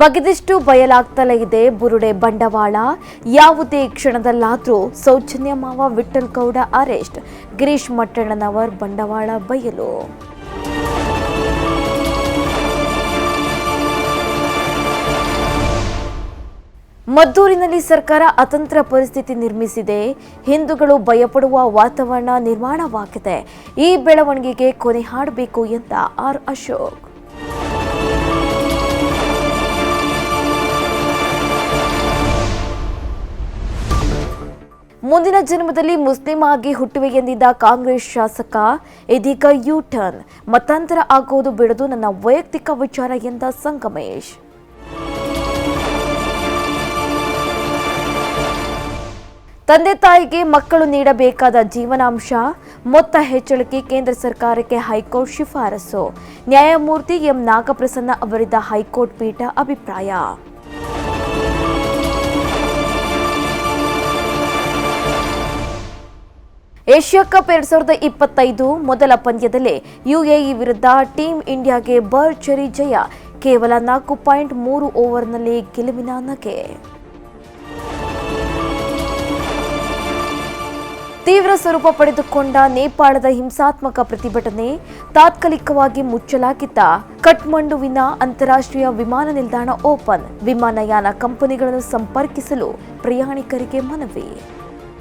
ಬಗೆದಿಷ್ಟು ಬಯಲಾಗ್ತಲೇ ಇದೆ ಬುರುಡೆ ಬಂಡವಾಳ. ಯಾವುದೇ ಕ್ಷಣದಲ್ಲಾದರೂ ಸೌಜನ್ಯ ಮಾವ ವಿಠಲ್ ಗೌಡ ಅರೆಸ್ಟ್. ಗಿರೀಶ್ ಮಟ್ಟಣ್ಣನವರ್ ಬಂಡವಾಳ ಬಯಲು. ಮದ್ದೂರಿನಲ್ಲಿ ಸರ್ಕಾರ ಅತಂತ್ರ ಪರಿಸ್ಥಿತಿ ನಿರ್ಮಿಸಿದೆ. ಹಿಂದೂಗಳು ಭಯಪಡುವ ವಾತಾವರಣ ನಿರ್ಮಾಣವಾಗಿದೆ. ಈ ಬೆಳವಣಿಗೆಗೆ ಕೊನೆ ಹಾಡಬೇಕು ಎಂದ ಆರ್ ಅಶೋಕ್. ಮುಂದಿನ ಜನ್ಮದಲ್ಲಿ ಮುಸ್ಲಿಂ ಆಗಿ ಹುಟ್ಟುವೆ ಎಂದಿದ್ದ ಕಾಂಗ್ರೆಸ್ ಶಾಸಕ, ಇದೀಗ ಯೂ ಟರ್ನ್ ಮತಾಂತರ ಆಗೋದು ಬಿಡದು ನನ್ನ ವೈಯಕ್ತಿಕ ವಿಚಾರ ಎಂದ ಸಂಗಮೇಶ್. ತಂದೆ ತಾಯಿಗೆ ಮಕ್ಕಳು ನೀಡಬೇಕಾದ ಜೀವನಾಂಶ, ಮೊತ್ತ ಹೆಚ್ಚಳಕ್ಕೆ ಕೇಂದ್ರ ಸರ್ಕಾರಕ್ಕೆ ಹೈಕೋರ್ಟ್ ಶಿಫಾರಸು. ನ್ಯಾಯಮೂರ್ತಿ ಎಂ ನಾಗಪ್ರಸನ್ನ ಅವರಿದ್ದ ಹೈಕೋರ್ಟ್ ಪೀಠ ಅಭಿಪ್ರಾಯ. ಏಷ್ಯಾ ಕಪ್ ಎರಡ್ ಸಾವಿರದ ಇಪ್ಪತ್ತೈದು ಮೊದಲ ಪಂದ್ಯದಲ್ಲೇ ಯುಎಇ ವಿರುದ್ಧ ಟೀಂ ಇಂಡಿಯಾಗೆ ಬರ್ಚರಿ ಜಯ. ಕೇವಲ ನಾಲ್ಕು ಪಾಯಿಂಟ್ ಮೂರು ಓವರ್ನಲ್ಲಿ ಗೆಲುವಿನ ನಗೆ. ತೀವ್ರ ಸ್ವರೂಪ ಪಡೆದುಕೊಂಡ ನೇಪಾಳದ ಹಿಂಸಾತ್ಮಕ ಪ್ರತಿಭಟನೆ ತಾತ್ಕಾಲಿಕವಾಗಿ ಮುಚ್ಚಲಾಗಿದ್ದ ಕಠ್ಮಂಡುವಿನ ಅಂತಾರಾಷ್ಟ್ರೀಯ ವಿಮಾನ ನಿಲ್ದಾಣ ಓಪನ್. ವಿಮಾನಯಾನ ಕಂಪನಿಗಳನ್ನು ಸಂಪರ್ಕಿಸಲು ಪ್ರಯಾಣಿಕರಿಗೆ ಮನವಿ.